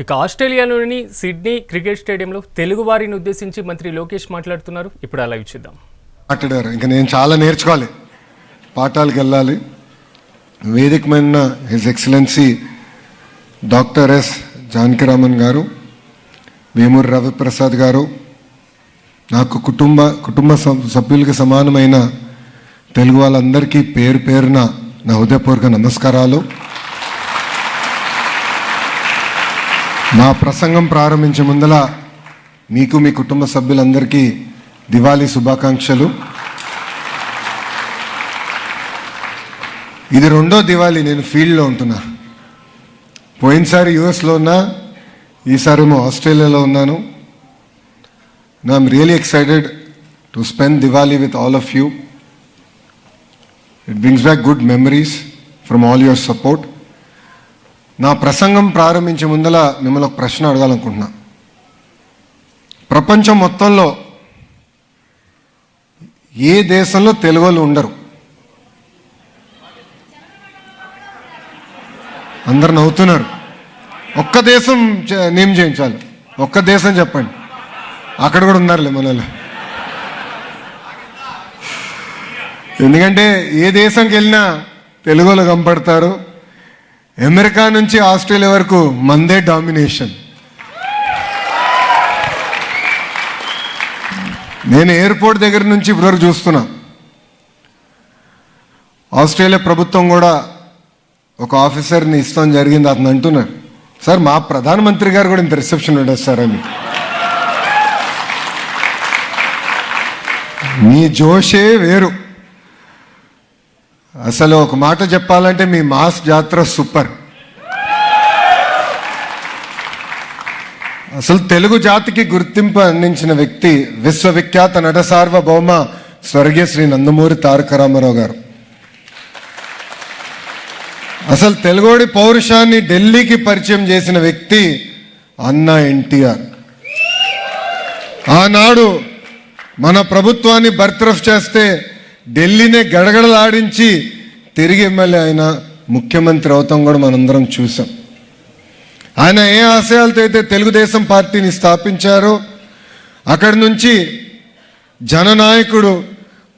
ఇక ఆస్ట్రేలియాలోని Sydney cricket స్టేడియంలో తెలుగు వారిని ఉద్దేశించి మంత్రి లోకేష్ మాట్లాడుతున్నారు. ఇప్పుడు అలా ఇచ్చిద్దాం మాట్లాడారు. ఇంకా నేను చాలా నేర్చుకోవాలి. పాఠాలకు వెళ్ళాలి. వేదిక వేదికమైన his excellency doctor S Janakiraman గారు వేమూరి రవిప్రసాద్ గారు నాకు కుటుంబ కుటుంబ సభ్యులకు సమానమైన తెలుగు వాళ్ళందరికీ పేరు పేరున నా హృదయపూర్వక నమస్కారాలు. నా ప్రసంగం ప్రారంభించే ముందల మీకు మీ కుటుంబ సభ్యులందరికీ దివాళీ శుభాకాంక్షలు. ఇది రెండో దివాళీ నేను ఫీల్డ్లో ఉంటున్నా. పోయినసారి యుఎస్లో ఉన్నా ఈసారేమో ఆస్ట్రేలియాలో ఉన్నాను. I'm really excited to spend Diwali with all of you it brings back good memories from all your support నా ప్రసంగం ప్రారంభించే ముందల మిమ్మల్ని ఒక ప్రశ్న అడగాలనుకుంటున్నా. ప్రపంచం మొత్తంలో ఏ దేశంలో తెలుగు వాళ్ళు ఉండరు? అందరు నవ్వుతున్నారు. ఒక్క దేశం నేమ్ చేయించాలి. ఒక్క దేశం చెప్పండి. అక్కడ కూడా ఉన్నారులే మనలో ఎందుకంటే ఏ దేశంకి వెళ్ళినా తెలుగు వాళ్ళు కనపడతారు. అమెరికా నుంచి ఆస్ట్రేలియా వరకు మందే డామినేషన్. నేను ఎయిర్పోర్ట్ దగ్గర నుంచి ఇప్పటివరకు చూస్తున్నా. ఆస్ట్రేలియా ప్రభుత్వం కూడా ఒక ఆఫీసర్ని ఇస్తాం జరిగింది అతను అంటున్నారు సార్ మా ప్రధానమంత్రి గారు కూడా ఇంత రిసెప్షన్ ఉండదు సార్ అని. మీ జోషే వేరు. అసలు ఒక మాట చెప్పాలంటే మీ మాస్ జాతర సూపర్. అసలు తెలుగు జాతికి గుర్తింపు అందించిన వ్యక్తి విశ్వవిఖ్యాత నట సార్వభౌమ స్వర్గీయ శ్రీ నందమూరి తారక రామారావు గారు. అసలు తెలుగోడి పౌరుషాన్ని ఢిల్లీకి పరిచయం చేసిన వ్యక్తి అన్న ఎన్టీఆర్. ఆనాడు మన ప్రభుత్వాన్ని బర్తరఫ్ చేస్తే ఢిల్లీనే గడగడలాడించి తిరిగి ఎమ్మెల్యే ఆయన ముఖ్యమంత్రి అవుతాం కూడా మనందరం చూసాం. ఆయన ఏ ఆశయాలతో అయితే తెలుగుదేశం పార్టీని స్థాపించారో అక్కడి నుంచి జననాయకుడు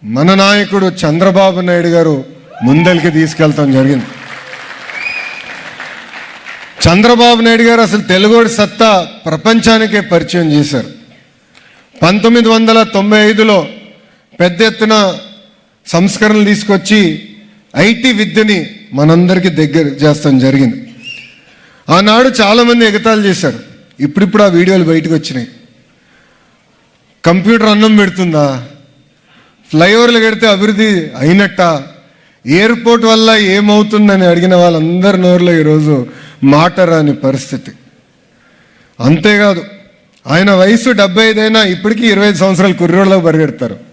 మన నాయకుడు చంద్రబాబు నాయుడు గారు ముందలికి తీసుకెళ్తాం జరిగింది. చంద్రబాబు నాయుడు గారు అసలు తెలుగుడి సత్తా ప్రపంచానికే పరిచయం చేశారు. పంతొమ్మిది వందల తొంభై ఐదులో పెద్ద ఎత్తున సంస్కరణలు తీసుకొచ్చి ఐటీ విద్యని మనందరికీ దగ్గర చేస్తాం జరిగింది. ఆనాడు చాలామంది ఎగతాలు చేశారు. ఇప్పుడిప్పుడు ఆ వీడియోలు బయటకు వచ్చినాయి. కంప్యూటర్ అన్నం పెడుతుందా? ఫ్లైఓవర్లు కడితే అభివృద్ధి అయినట్ట? ఎయిర్పోర్ట్ వల్ల ఏమవుతుందని అడిగిన వాళ్ళందరి నోరులో ఈరోజు మాట రాని పరిస్థితి. అంతేకాదు ఆయన వయసు డెబ్బై ఐదైనా ఇప్పటికీ ఇరవై ఐదు సంవత్సరాలు కుర్రోళ్ళలో పరిగెడతారు.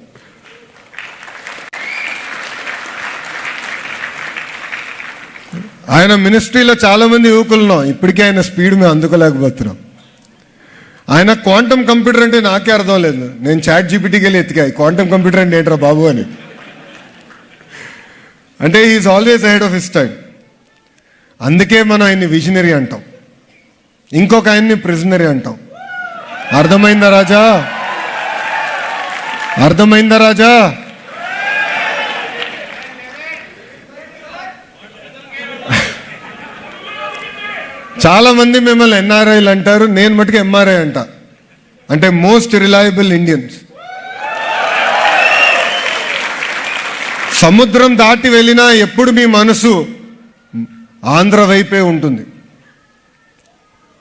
ఆయన మినిస్ట్రీలో చాలా మంది యువకులున్నాం. ఇప్పటికే ఆయన స్పీడ్ మేము అందుకోలేకపోతున్నాం. ఆయన క్వాంటమ్ కంప్యూటర్ అంటే నాకే అర్థం లేదు. నేను చాట్ జీపీటీకి వెళ్ళి ఎత్తికా క్వాంటమ్ కంప్యూటర్ అంటే ఏంట్రా బాబు అని. అంటే is always head of his time అందుకే మనం ఆయన్ని విజనరీ అంటాం. ఇంకొక ఆయన్ని ప్రిజనరీ అంటాం. అర్థమైందా రాజా? అర్థమైందా రాజా? చాలా మంది మిమ్మల్ని ఎన్ఆర్ఐలు అంటారు నేను మటుకు ఎంఆర్ఐ అంట. అంటే మోస్ట్ రిలయబుల్ ఇండియన్స్ సముద్రం దాటి వెళ్ళినా ఎప్పుడు మీ మనసు ఆంధ్ర వైపే ఉంటుంది.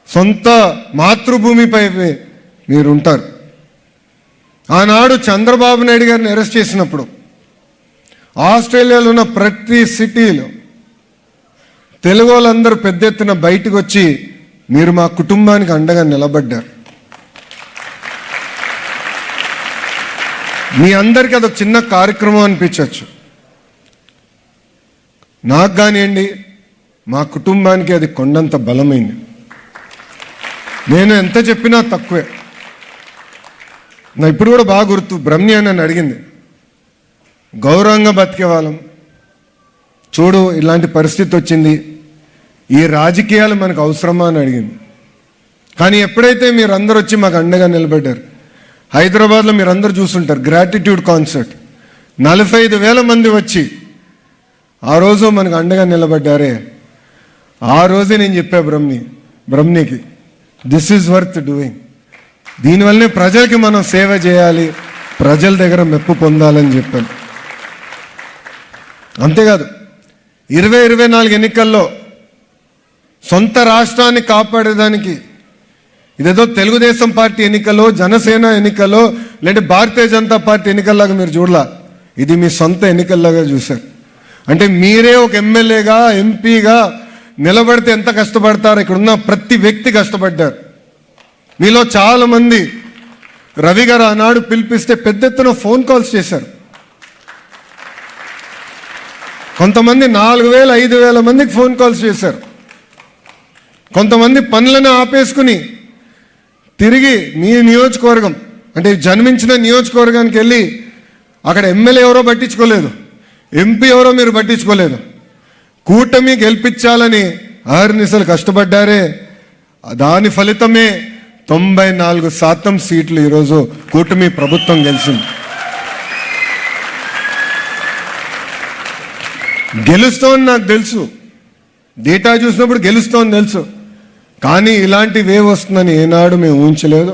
సొంత మాతృభూమిపై మీరు ఉంటారు. ఆనాడు చంద్రబాబు నాయుడు గారిని అరెస్ట్ చేసినప్పుడు ఆస్ట్రేలియాలో ఉన్న ప్రతి సిటీలో తెలుగు వాళ్ళందరూ పెద్ద ఎత్తున బయటకు వచ్చి మీరు మా కుటుంబానికి అండగా నిలబడ్డారు. మీ అందరికీ అదొక చిన్న కార్యక్రమం అనిపించవచ్చు నాకు కానివ్వండి మా కుటుంబానికి అది కొండంత బలమైంది. నేను ఎంత చెప్పినా తక్కువే. నా ఇప్పుడు కూడా బాగా గుర్తు బ్రహ్మి అని నన్ను అడిగింది. గౌరవంగా బతికే వాళ్ళం. చూడు ఇలాంటి పరిస్థితి వచ్చింది. ఈ రాజకీయాలు మనకు అవసరమా అని అడిగింది. కానీ ఎప్పుడైతే మీరందరూ వచ్చి మాకు అండగా నిలబడ్డారు హైదరాబాద్లో మీరందరూ చూసుంటారు గ్రాటిట్యూడ్ కాన్సర్ట్ నలభై ఐదు వేల మంది వచ్చి ఆ రోజు మనకు అండగా నిలబడ్డారే. ఆ రోజే నేను చెప్పా బ్రహ్మి బ్రహ్మికి దిస్ ఈజ్ వర్త్ డూయింగ్ దీనివల్లనే ప్రజలకి మనం సేవ చేయాలి ప్రజల దగ్గర మెప్పు పొందాలని చెప్పాను. అంతేకాదు ఇరవై ఇరవై నాలుగు ఎన్నికల్లో సొంత రాష్ట్రాన్ని కాపాడేదానికి ఇదేదో తెలుగుదేశం పార్టీ ఎన్నికలో జనసేన ఎన్నికలో లేదంటే భారతీయ జనతా పార్టీ ఎన్నికల్లాగా మీరు చూడలా. ఇది మీ సొంత ఎన్నికల్లాగా చూశారు. అంటే మీరే ఒక ఎమ్మెల్యేగా ఎంపీగా నిలబడితే ఎంత కష్టపడతారో? ఇక్కడ ఉన్న ప్రతి వ్యక్తి కష్టపడ్డారు. మీలో చాలామంది రవి గారు ఆనాడు పిలిపిస్తే పెద్ద ఎత్తున ఫోన్ కాల్స్ చేశారు. కొంతమంది నాలుగు వేల ఐదు వేల మందికి ఫోన్ కాల్స్ చేశారు. కొంతమంది పనులను ఆపేసుకుని తిరిగి మీ నియోజకవర్గం అంటే జన్మించిన నియోజకవర్గానికి వెళ్ళి అక్కడ ఎమ్మెల్యే ఎవరో పట్టించుకోలేదు ఎంపీ ఎవరో మీరు పట్టించుకోలేదు. కూటమి గెలిపించాలని ఆరునిసలు కష్టపడ్డారే. దాని ఫలితమే తొంభై నాలుగు శాతం సీట్లు ఈరోజు కూటమి ప్రభుత్వం గెలిచింది. గెలుస్తోంది నాకు తెలుసు. డేటా చూసినప్పుడు గెలుస్తోంది తెలుసు. కానీ ఇలాంటి వేవ్ వస్తుందని ఏనాడు మేము ఊహించలేదు.